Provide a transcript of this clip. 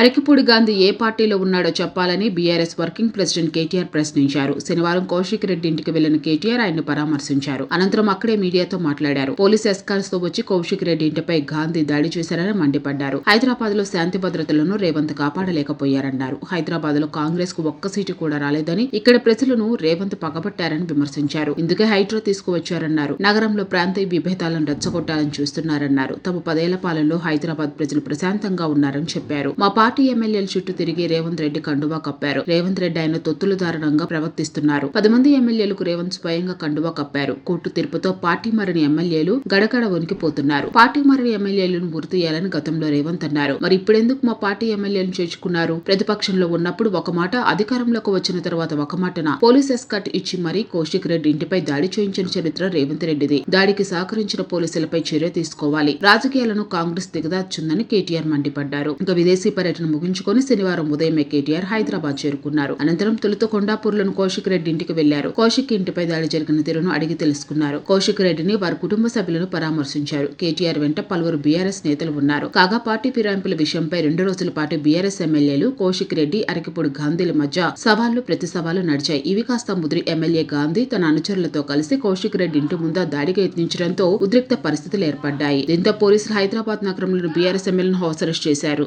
అరకిపూడి గాంధీ ఏ పార్టీలో ఉన్నాడో చెప్పాలని బీఆర్ఎస్ వర్కింగ్ ప్రెసిడెంట్ కేటీఆర్ ప్రశ్నించారు. శనివారం కౌశిక్ రెడ్డి ఇంటికి వెళ్ళిన కేటీఆర్ ఆయన్ను పరామర్శించారు. అనంతరం అక్కడే మీడియాతో మాట్లాడారు. పోలీస్ ఎస్కార్స్తో వచ్చి కౌశిక్ రెడ్డి ఇంటిపై గాంధీ దాడి చేశారని మండిపడ్డారు. హైదరాబాద్లో శాంతి భద్రతలను రేవంత్ కాపాడలేకపోయారన్నారు. హైదరాబాద్లో కాంగ్రెస్కు ఒక్క సీటు కూడా రాలేదని ఇక్కడ ప్రజలను రేవంత్ పగబట్టారని విమర్శించారు. ఇందుకే హైడ్రో తీసుకువచ్చారన్నారు. నగరంలో ప్రాంతీయ విభేదాలను రెచ్చగొట్టాలని చూస్తున్నారన్నారు. తమ పదేళ్ళ పాలనలో హైదరాబాద్ ప్రజలు ప్రశాంతంగా ఉన్నారని చెప్పారు. మా పార్టీ ఎమ్మెల్యేల చుట్టూ తిరిగి రేవంత్ రెడ్డి కండువా కప్పారు. రేవంత్ రెడ్డి ఆయన తొత్తులు దారుణంగా ప్రవర్తిస్తున్నారు. పది మంది ఎమ్మెల్యేలకు రేవంత్ స్వయంగా కండువా కప్పారు. కోర్టు తీర్పుతో పార్టీ మరణ ఎమ్మెల్యేలు గడగడ వణికిపోతున్నారు. పార్టీ మరిని ఎమ్మెల్యేలను చేయాలని గతంలో రేవంత్ అన్నారు. మరి ఇప్పుడెందుకు మా పార్టీ ఎమ్మెల్యేలను చేర్చుకున్నారు? ప్రతిపక్షంలో ఉన్నప్పుడు ఒక మాట అధికారంలోకి వచ్చిన తర్వాత ఒక మాటన? పోలీస్ ఎస్కట్ ఇచ్చి మరీ కౌశిక్ రెడ్డి ఇంటిపై దాడి చేయించిన చరిత్ర రేవంత్ రెడ్డిది. దాడికి సహకరించిన పోలీసులపై చర్య తీసుకోవాలి. రాజకీయాలను కాంగ్రెస్ దిగదార్చుందని కేటీఆర్ మండిపడ్డారు. ఇక విదేశీ పర్యటన ముగించుకొని శనివారం ఉదయమే కేటీఆర్ హైదరాబాద్ చేరుకున్నారు. అనంతరం తొలుత కొండాపూర్లోని కౌశిక్ రెడ్డి ఇంటికి వెళ్ళారు. కౌశిక్ ఇంటిపై దాడి జరిగిన తీరును అడిగి తెలుసుకున్నారు. కౌశిక్ రెడ్డిని వారి కుటుంబ సభ్యులను పరామర్శించారు. కేటీఆర్ వెంట పలువురు బీఆర్ఎస్ నేతలు ఉన్నారు. కాగా పార్టీ ఫిరాయింపుల విషయంపై రెండు రోజుల పాటు బీఆర్ఎస్ ఎమ్మెల్యేలు కౌశిక్ రెడ్డి అరకిపూడి గాంధీల మధ్య సవాళ్ళు ప్రతి సవాలు నడిచాయి. ఇవి కాస్త ముదిరి ఎమ్మెల్యే గాంధీ తన అనుచరులతో కలిసి కౌశిక్ రెడ్డి ఇంటి ముందు దాడికి యత్నించడంతో ఉద్రిక్త పరిస్థితులు ఏర్పడ్డాయి. దీంతో పోలీసులు హైదరాబాద్ నగరంలోని బీఆర్ఎస్ ఎమ్మెల్యేను హౌస్ అరెస్ట్ చేశారు.